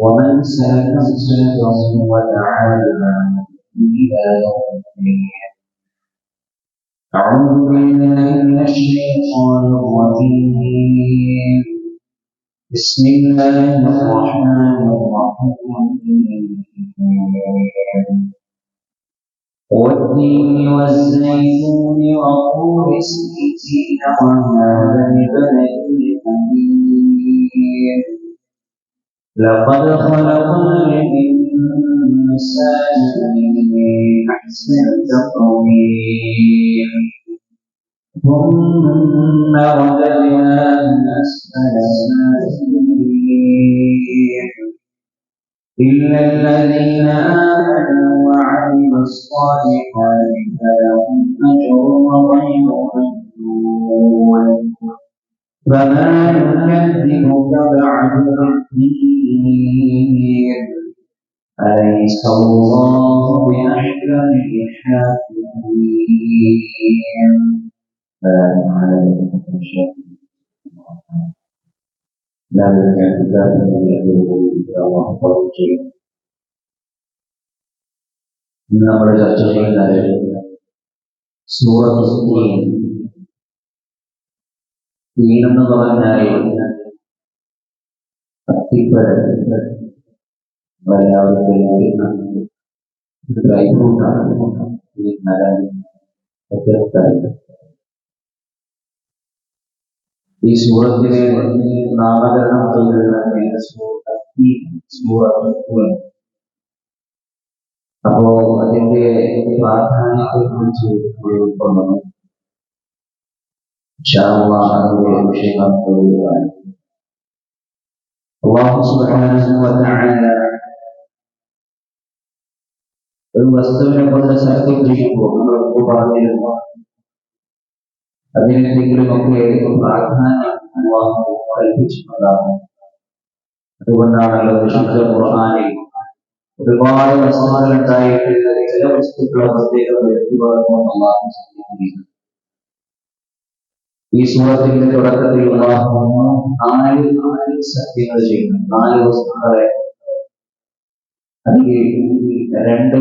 ومن سلك مسلكه ودعا إلى يوم الدين. أعوذ بالله من الشيطان الرجيم. بسم الله الرحمن الرحيم. والدين والزيتون وطور سيتين وهذا البلد الحميد لقد خلقنا الإنسان في أحسن تقويم. ثم رددناه أسفل سافلين إلا الذين آمنوا وعملوا الصالحات فلهم أجر غير فما يكذبك بعد الدين أليس الله بأحكم الحاكمين؟ لا يكذب إلا الله فرجه من أمر الجحيم سورة الدين ഈ സൂറത്തിനെ നാമകരണം ചെയ്തത് അപ്പോ അതിന്റെ പ്രാധാന്യത്തെ കുറിച്ച് إن شاء الله نقول شيئا طويلا الله سبحانه وتعالى berwaspada pada satu jiwa berubah ilmu. Adanya tiga makhluk itu perhatian Allah berbicara. Tuhan Allah bersyukur Quran. Berbagai masalah yang taib dari segala sesuatu yang berarti kepada Allah sendiri. ഈ സൂറത്തിന്റെ തുടക്കത്തിൽ അള്ളാഹു നാല് നാല് സത്യങ്ങൾ ചെയ്യുന്നു നാല് വസ്തുക്കളെ അതിൽ രണ്ട്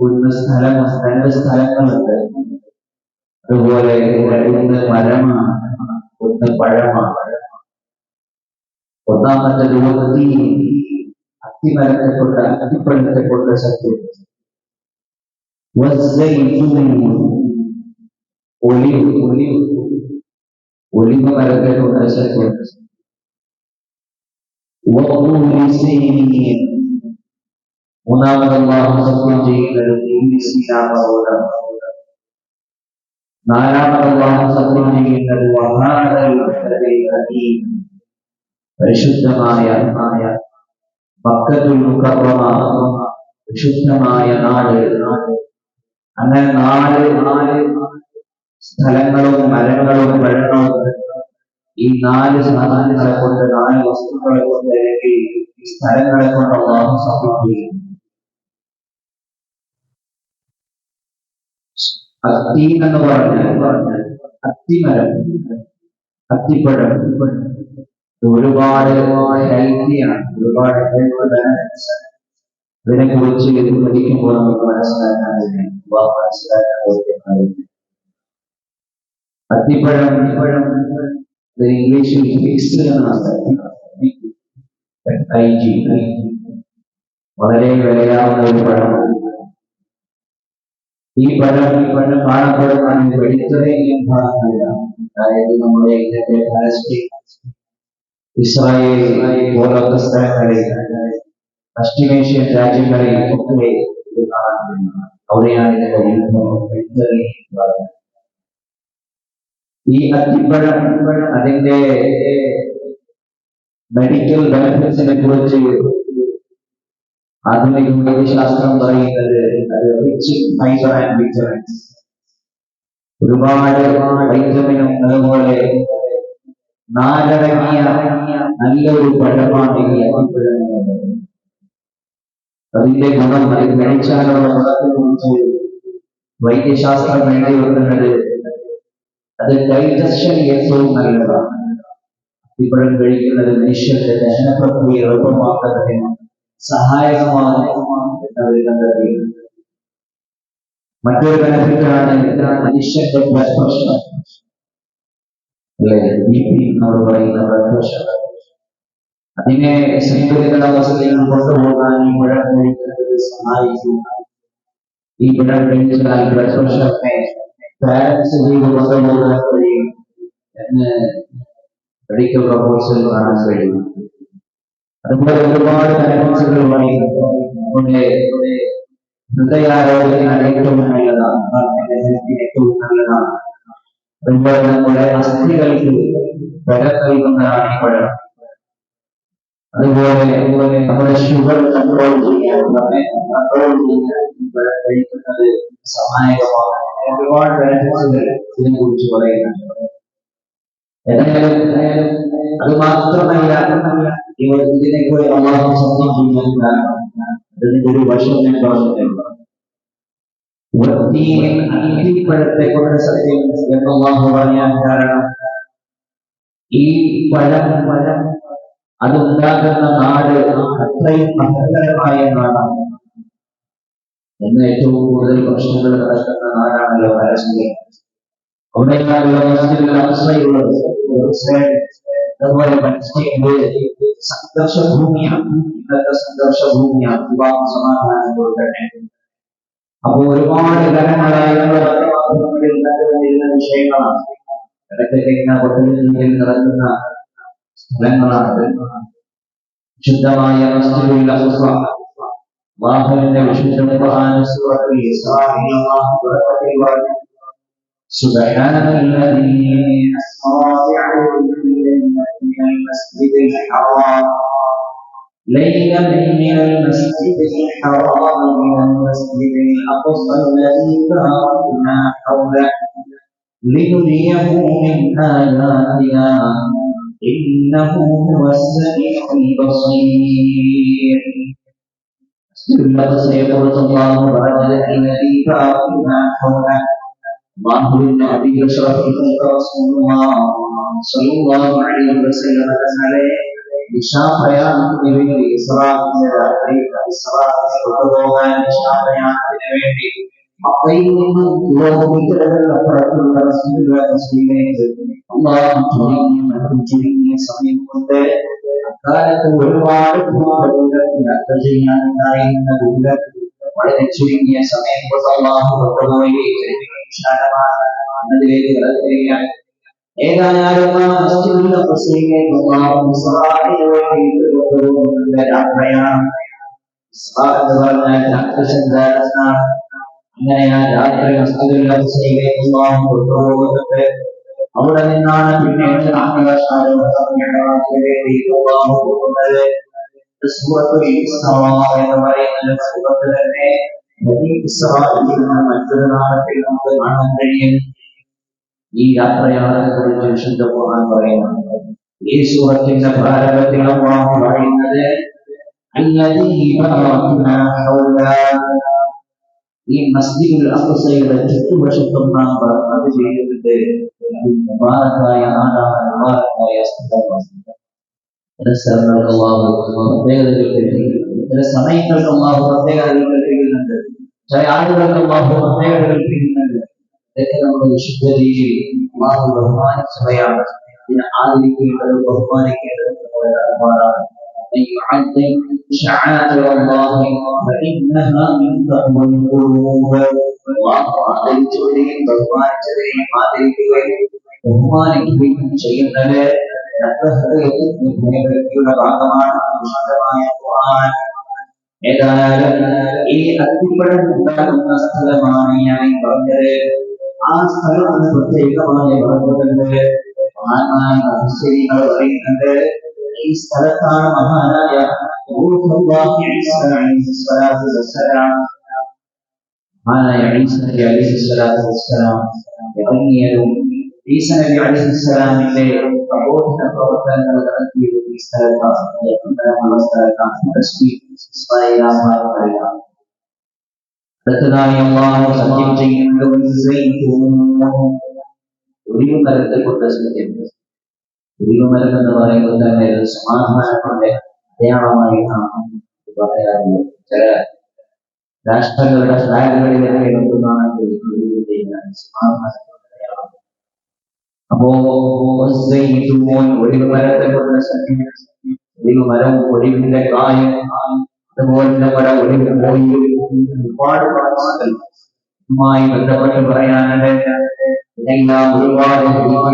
ഒന്ന് സ്ഥലം രണ്ട് സ്ഥലങ്ങളുണ്ട് അതുപോലെ ഒന്ന് മരമാണ് ഒന്ന് പഴമാണ് ഒന്നാമത്തെ രൂപത്തി അത്തിമരത്തെ കൊണ്ട് അത്തിപ്പഴത്തെ കൊണ്ട് സത്യം ഒലിവ് ഒലിവ് ഒലിവ് മരത്തെ കൊണ്ട് സത്യം മൂന്നാമത് അള്ളാഹു സത്യം ചെയ്യുന്നത് നാലാമത് അള്ളാഹു സത്യം ചെയ്യുന്നത് പരിശുദ്ധമായ ആത്മായ മുക്കറമ വിശുദ്ധമായ നാട് അങ്ങനെ നാല് നാല് സ്ഥലങ്ങളും മരങ്ങളും വെള്ളവും ഈ നാല് സാധനങ്ങളെ കൊണ്ട് നാല് വസ്തുക്കളെ കൊണ്ട് അല്ലെങ്കിൽ ഈ സ്ഥലങ്ങളെ കൊണ്ട് അള്ളാഹു ചെയ്യുന്നു അത്തീൻ എന്ന് പറഞ്ഞാൽ അത്തിമരം അത്തിപ്പഴം. ഒരുപാട് ഹെൽത്തിയാണ് ഒരുപാട് അതിനെ കുറിച്ച് പഠിക്കുമ്പോൾ നമുക്ക് മനസ്സിലാക്കാൻ മനസ്സിലാക്കാൻ അത്തിപ്പഴം ഇംഗ്ലീഷിൽ ഫിക്സ് ഐ ജി വളരെ വിലയാവുന്ന ഒരു പഴമാണ് ഈ പഴം ഈ പഴം കാണപ്പെടുന്ന വെജിറ്ററേനിയൻ ഭാഗങ്ങളില്ല അതായത് നമ്മുടെ ഇന്നത്തെ പാലസ്തീൻ ഇസ്രായേൽ പോലത്തെ സ്ഥലങ്ങളിൽ പശ്ചിമേഷ്യൻ രാജ്യങ്ങളിൽ ഒക്കെ ഇത് കാണാൻ കഴിയും അവിടെയാണ് ഇതിന്റെ ഉത്ഭവം വെജിറ്ററേനിയൻ ഭാഗം ഈ അത്തിപ്പഴം അതിന്റെ മെഡിക്കൽ ബെനിഫിറ്റ്സിനെ കുറിച്ച് ആധുനിക വൈദ്യശാസ്ത്രം പറയുന്നത് അത് റിച്ച് ഫൈബർ ആൻഡ് വിറ്റമിൻസ് ഒരുപാട് വൈറ്റമിനും അതുപോലെ നാലടങ്ങിയ നല്ലൊരു പഴമാണ് ഈ അത്തിപ്പഴം അതിന്റെ ഗുണം അതിൽ കഴിച്ചാലുള്ള ഗുണത്തെ കുറിച്ച് വൈദ്യശാസ്ത്രം വേണ്ടി വെക്കുന്നത് അത് ഡൈജഷൻ ഏറ്റവും നല്ലതാണ്. ഇപ്പോഴും കഴിക്കുന്നത് മനുഷ്യന്റെ ദഹന പ്രക്രിയ എളുപ്പമാക്കുന്നതിന് സഹായകമാണ് എന്ന് അവർ കണ്ടെത്തിയിട്ടുണ്ട്. മറ്റൊരു ബെനഫിറ്റാണ് മനുഷ്യന്റെ ബ്ലഡ് പ്രഷർ അല്ലെ? ബി പി നമ്മൾ പറയുന്ന ബ്ലഡ് പ്രഷർ അതിനെ സന്തുലിത അവസ്ഥയിൽ കൊണ്ടുപോകാൻ ഈ മുഴം കഴിക്കുന്നത് സഹായിക്കും. ഈ മുഴം കഴിച്ചാൽ ബ്ലഡ് പ്രഷറിനെ നമ്മുടെ അസ്ഥികൾക്ക് അതുപോലെ അതുപോലെ നമ്മുടെ ഷുഗർ കൺട്രോൾ ചെയ്യാൻ കൺട്രോൾ ചെയ്യാൻ കഴിക്കുന്നത് സഹായകമാണ്. ഒരുപാട് ബെനിഫിറ്റ്സുകൾ ഇതിനെ കുറിച്ച് പറയുന്നുണ്ട് അത് മാത്രമല്ല ഇവർ ഇതിനെ കൂടി അള്ളാഹു സത്യം ചെയ്യാൻ കാരണം ഒരു വശം ഞാൻ പറഞ്ഞിട്ടുണ്ട്. സത്യം ഈ പഴം പഴം അതുണ്ടാകുന്ന നാട് അത്രയും മഹത്തരമായ നാടാണ്. എന്ന് ഏറ്റവും കൂടുതൽ പ്രശ്നങ്ങൾ നടക്കുന്ന നാടാണല്ലോ പരസ്യം അവിടെയാണല്ലോ മസ്ജിദുൽ അക്സയുള്ളത് അതുപോലെ പലസ്തീനിലെ സംഘർഷ ഭൂമിയാണ് ഇന്നത്തെ സംഘർഷ ഭൂമിയാണ് വിവാഹ സമാധാനം കൊടുക്കട്ടെ അപ്പൊ ഒരുപാട് ഘടനകളായ മാധ്യമങ്ങളിൽ നടന്നുകൊണ്ടിരുന്ന വിഷയങ്ങളാണ് ഇടയ്ക്കൊക്കെ ഇങ്ങനെ ഒട്ടനവധിയിൽ നടക്കുന്ന സ്ഥലങ്ങളാണ് ശുദ്ധമായ الله إنك شئت القرآن سورة الإسراء إلى الله بركة الوالد سبحانك الذي أسرى بعبده من المسجد الحرام ليلا من المسجد الحرام إلى المسجد الأقصى الذي باركنا حوله لنريه من آياتنا إنه هو السميع البصير مسجد الأقصى يقول الله بعد الذي باركنا حوله അള്ളാഹുവിന്റെ അധിക റസൂലുള്ളാഹി വസല്ലം തങ്ങളെ ദിശാപ്രയാണത്തിന് വേണ്ടി ഇസ്രാഫിന്റെ രാത്രി ഇസ്രാഫിനെ കൊണ്ടുപോകാൻ ദിശാപ്രയാണത്തിന് വേണ്ടി മക്കയിൽ നിന്ന് കിലോമീറ്ററുകൾ അപ്പുറത്തുള്ള റസൂലുള്ളാഹി മുസ്ലിമേക്ക് അള്ളാഹു ചുരുങ്ങിയ മറ്റും ചുരുങ്ങിയ സമയം കൊണ്ട് അക്കാലത്ത് ഒരുപാട് ദൂരം യാത്ര ചെയ്യാനുണ്ടായിരുന്ന ദൂരം വളരെ ചുരുങ്ങിയ സമയം കൊണ്ട് അള്ളാഹു കൊണ്ടുപോയി വിശാലമാണ് എന്നതിലേക്ക് കടക്കുകയാണ് ഏതായാലും പറഞ്ഞാൽ രാത്രിസഞ്ചാരത്തിനാണ് അങ്ങനെ ആ രാത്രി മസ്ജിദിലേക്ക് കൊണ്ടുപോകപ്പെട്ട് അവിടെ നിന്നാണ് പിന്നെ കൊണ്ടുവന്നത് എന്ന് പറയുന്ന സുഹൃത്ത് തന്നെ മറ്റൊരു നാളത്തിൽ നമുക്ക് കാണാൻ കഴിയും. ഈ യാത്രയാണ് വിശുദ്ധ പോകാൻ പറയുന്നു ഈ സൂറത്തിന്റെ പ്രാരംഭത്തിൽ പറയുന്നത്. അല്ലാതെ ഈ മസ്ജിദുൽ അഖ്സയുടെ ചുറ്റുവശത്തും നാം ബർക്കത്ത് ചെയ്തിട്ടുണ്ട്. അത് മുബാറക്കായ നാടാണ് മുബാറക്കായ ചില സമയങ്ങൾക്ക് അള്ളാഹു പ്രത്യേകതകൾ കൽപ്പിക്കുന്നുണ്ട്. ചില ആളുകൾക്ക് അള്ളാഹു പ്രത്യേകതകൾ കൽപ്പിക്കുന്നുണ്ട്. ഇതൊക്കെ നമ്മൾ വിശുദ്ധ രീതിയിൽ അള്ളാഹു ബഹുമാനിച്ചവയാണ്. ഇതിനെ ആദരിക്കേണ്ടത് ബഹുമാനിക്കേണ്ടത് നമ്മുടെ കടപ്പാടാണ് من يعظم شعائر الله فإنها من تقوى القلوب അള്ളാഹു ആദരിച്ചവരെയും ബഹുമാനിച്ചവരെയും ആദരിക്കുകയും ബഹുമാനിക്കുകയും ചെയ്യുന്നത് നമ്മുടെ ഹൃദയത്തിന്റെ ഭയഭക്തിയുടെ ഭാഗമാണ് വിശുദ്ധമായ ഖുർആൻ ഏതായാലും ഈ അത്തിപ്പഴം ഉണ്ടാകുന്ന സ്ഥലമാണ് ഞാൻ ഈ പറഞ്ഞത് ആ സ്ഥലത്തിന് പ്രത്യേകമായ ബന്ധമുണ്ട് മഹാന്മാർ മഹർഷികൾ പറയുന്നുണ്ട് ഈ സ്ഥലത്താണ് മഹാനായ റൂഹുല്ലാഹി ഈസ അലൈഹിസ്സലാത്തു വസ്സലാം മഹാനായ ഈസ നബി അലൈഹിസ്സലാത്തു വസ്സലാം ഇറങ്ങിയതും ഈസ നബി അലൈഹിസ്സലാമിന്റെ പ്രബോധന പ്രവർത്തനങ്ങൾ നടത്തിയതും ഈ സ്ഥലത്താണ് ഉള്ള സ്ഥലത്താണ് തസ്ബീഹ് ഇസ്രായേലാമാർ പറയുക അടുത്തതായി അള്ളാഹു സത്യം ചെയ്യുന്നത് ഒരു തരത്തെ കൊണ്ട് സത്യം ദൈവമരം എന്ന് പറയുമ്പോൾ തന്നെ ഒരു സമാധാനത്തിന്റെ അടയാളമായി നാം പറയാറുണ്ട്. ചില രാഷ്ട്രങ്ങളുടെ ഫ്ലാഗുകളിലൊക്കെ നമുക്ക് കാണാൻ കഴിയും സമാധാനത്തിന്റെ അടയാളം അപ്പോ ഒഴിവ് മരത്തെ കൊണ്ട് സത്യം ഒഴിവ് മരം ഒഴിവിന്റെ കായം അതുപോലെ നമ്മുടെ ഒഴിവ് പോയി. ഒരുപാട് മായി ബന്ധപ്പെട്ട് പറയാനുണ്ട്. ഇതെല്ലാം ഒരുപാട്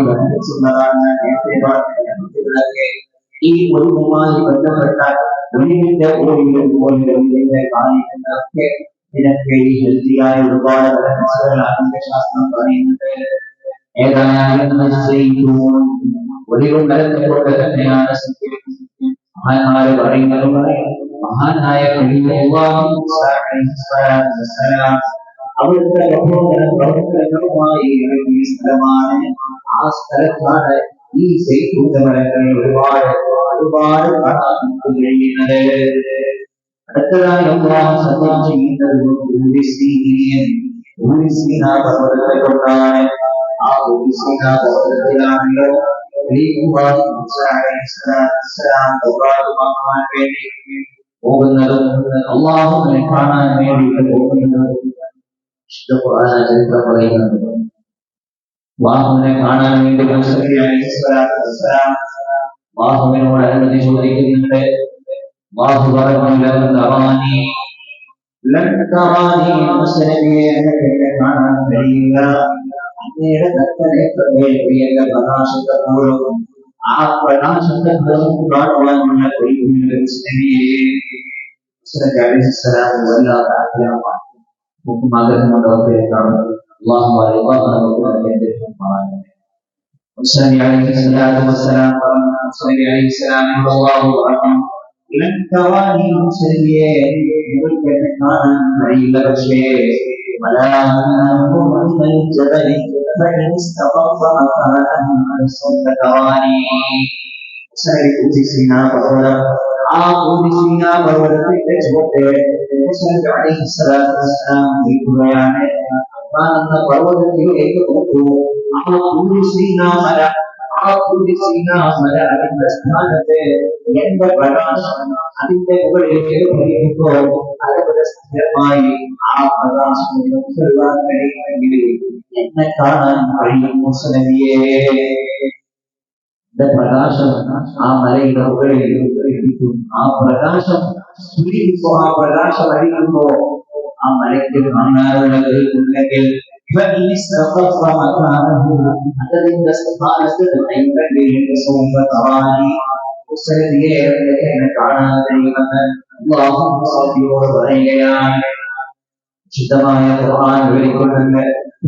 ബന്ധിച്ചുള്ളതാണ് നേരത്തെ പറഞ്ഞതൊക്കെ ഈ ഒഴിവുമായി ബന്ധപ്പെട്ട ഒഴിവിന്റെ ഒഴിവ് ഒഴിവിന്റെ കാര്യങ്ങളൊക്കെ ഇതിനൊക്കെ ഈ ഹെൽത്തിയായ ഒരുപാട് ബലൻസുകൾ ആരോഗ്യശാസ്ത്രം പറയുന്നുണ്ട്. ഏതായാലും ഒഴിവ് മരത്തെ കൊണ്ട് തന്നെയാണ് മഹാന്മാര് പറയുന്നത് മഹാനായ അവിടുത്തെ പ്രബോധന പ്രവർത്തനങ്ങളുമായി ഇറങ്ങിയ സ്ഥലമാണ് ആ സ്ഥലത്താണ് ഈ സൈക്കൂട്ടമരങ്ങൾ ഒരുപാട് ഒരുപാട് കാണാൻ നമുക്ക് കഴിയുന്നത് അടുത്തതായി അള്ളാഹ് സത്യം ചെയ്യുന്നത് പർവ്വതത്തെ കൊണ്ടാണ് ആ പർവ്വതത്തിലാണല്ലോ പോകുന്നതും അള്ളാഹുവിനെ കാണാൻ വേണ്ടിയിട്ട് പോകുന്നതും വിശുദ്ധ ഖുർആന ചരിത്രം പറയുന്നത് അള്ളാഹുവിനെ കാണാൻ വേണ്ടി അള്ളാഹുവിനോട് അനുമതി ചോദിക്കുന്നുണ്ട് അള്ളാഹു പറഞ്ഞു തറാനി ലൻ തറാനി മുസ്ലിമിയെ എന്നെ കാണാൻ കഴിയില്ല അങ്ങയുടെ കൽപ്പനയെ പ്രിയന്റെ പ്രകാശത്തെ പോലും ആ പ്രകാശത്തെ കാണുവാനുള്ള കഴിവില്ല മുസ്ലിമിയെ അലൈഹിസ്സലാം വല്ലാത്ത ആഗ്രഹമാണ് maka semoga Allah wa ridha wa ridha والسلام عليه الصلاة والسلام على صلى عليه السلام والله أعلم لن تراني مسليا ملك مكانا بعيد الشيء ولا أنظر إلى الجبل فإن استقرت مكانا فسوف تراني سألت تسعين فقلت ആ സീന പർവതത്തിന്റെ ചുവട്ട് മുസ്ലിം അലൈഹി സ്വലാത്തു വസ്സലാം നിൽക്കുകയാണ് കാണുന്ന പർവതത്തിലേക്ക് നോക്കൂ ആ സീന മല ആ സീന മല അതിന്റെ സ്ഥാനത്ത് എന്റെ പ്രകാശം അതിന്റെ മുകളിലേക്ക് പതിക്കുമ്പോൾ അതുപോലെ സ്ഥിരമായി ആ പ്രകാശം ഉൾക്കൊള്ളാൻ കഴിയുമെങ്കിൽ എന്നെ കാണാൻ കഴിയും മുസ്ലിമിയെ. இந்த ప్రకాశం ఆ మరేలో ఒకరిలో ఒకరిలో ఆ ప్రకాశం సూర్యుడితో ఆ ప్రకాశం అడిగితో ఆ మరేకి కానారులకి فإن استغفرت مكانه أتدرك استطاعت أنك بهم سوف تراني أسرني لك أنك على دائما اللهم صل وسلم على شدما يقرآن ولكل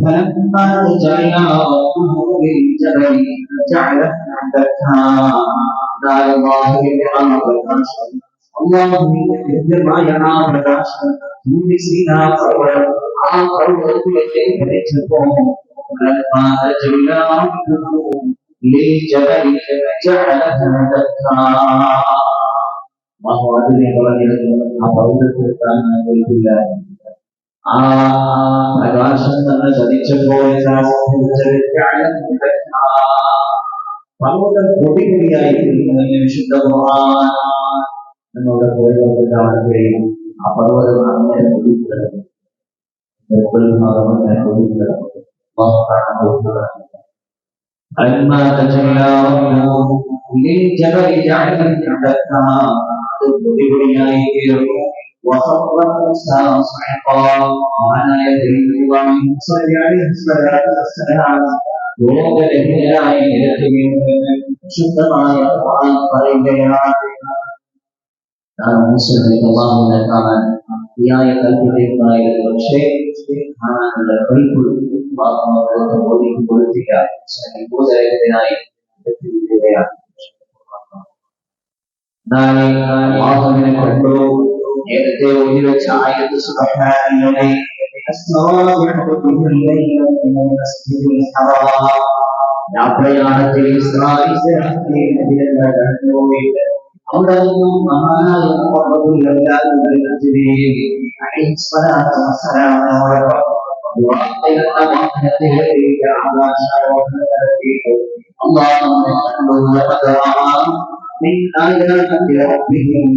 فلما نجيناه للجبل جعله دكا قال الله يرى بكاشا الله يرى يرى بكاشا يونسينا فورا عاقر وكيف نجبهم فلما نجيناه للجبل جعله دكا ما هو أدري ولا يدري أبو ذكر كان يقول الله ആ പ്രകാശം തന്നെ ചതിച്ചപ്പോൾ പർവ്വതം പൊടിപൊടിയായിരിക്കുമെന്ന് വിശുദ്ധ ഖുർആൻ നമ്മുടെ പോയവർക്ക് കാണാൻ കഴിയും ആ പർവ്വതം അങ്ങനെ പൊടിക്കിടക്കും അങ്ങനെ പൊടിക്കിടക്കും فلما تجلى ربه للجبل جعله دكا وخطوة dari Allah dan ارجعوا الى شعائر الرحمن اليه أسراركم الليل آيات ربهم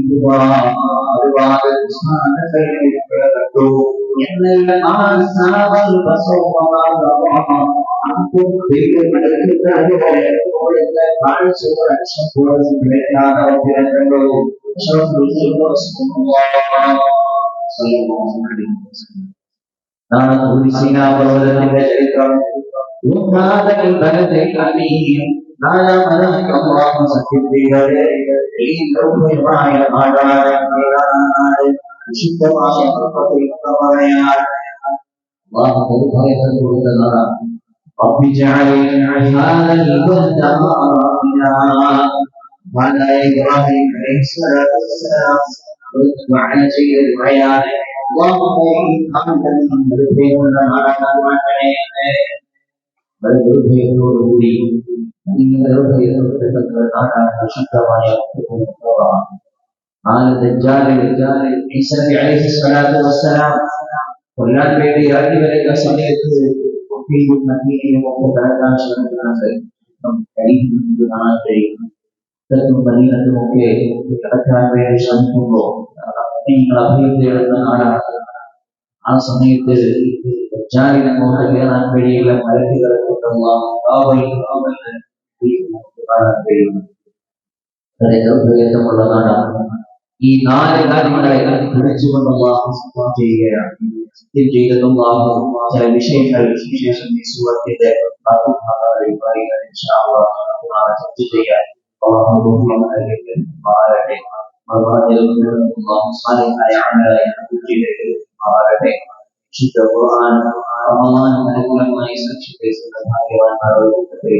لا يعلمك الله سكت بيده لو قال الدجال للدجال عيسى عليه الصلاة والسلام கொல்லான் வேண்டி இறங்கி வருகிற சமயத்து ஒப்பியின் மத்தியிலே ஒப்பு கடத்தான் சொல்லுகிறார்கள் மதியத்து ஒக்கே கடத்தான் வேலை சந்திக்கோ നാടാണ് ഈ നാല് കാര്യങ്ങളെ പിടിച്ചുകൊണ്ട് അള്ളാഹു ചെയ്യുകയാണ്. സത്യം ചെയ്തത് അള്ളാഹു ചില വിഷയങ്ങൾ വിശേഷം ഈ സുഹൃത്തിന്റെ ചർച്ച ചെയ്യാൻ അള്ളാഹു മാറട്ടെ സാലിഹായ അമലായി പൂജയിലേക്ക് മാറട്ടെ. വിശുദ്ധ ഖുർആൻ റമളാൻ അനുകൂലമായി സംരക്ഷിക്കുന്ന ഭാഗ്യവാന്മാരുടെ